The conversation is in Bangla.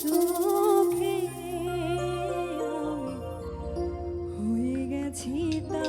চোখে হয়ে গেছি তা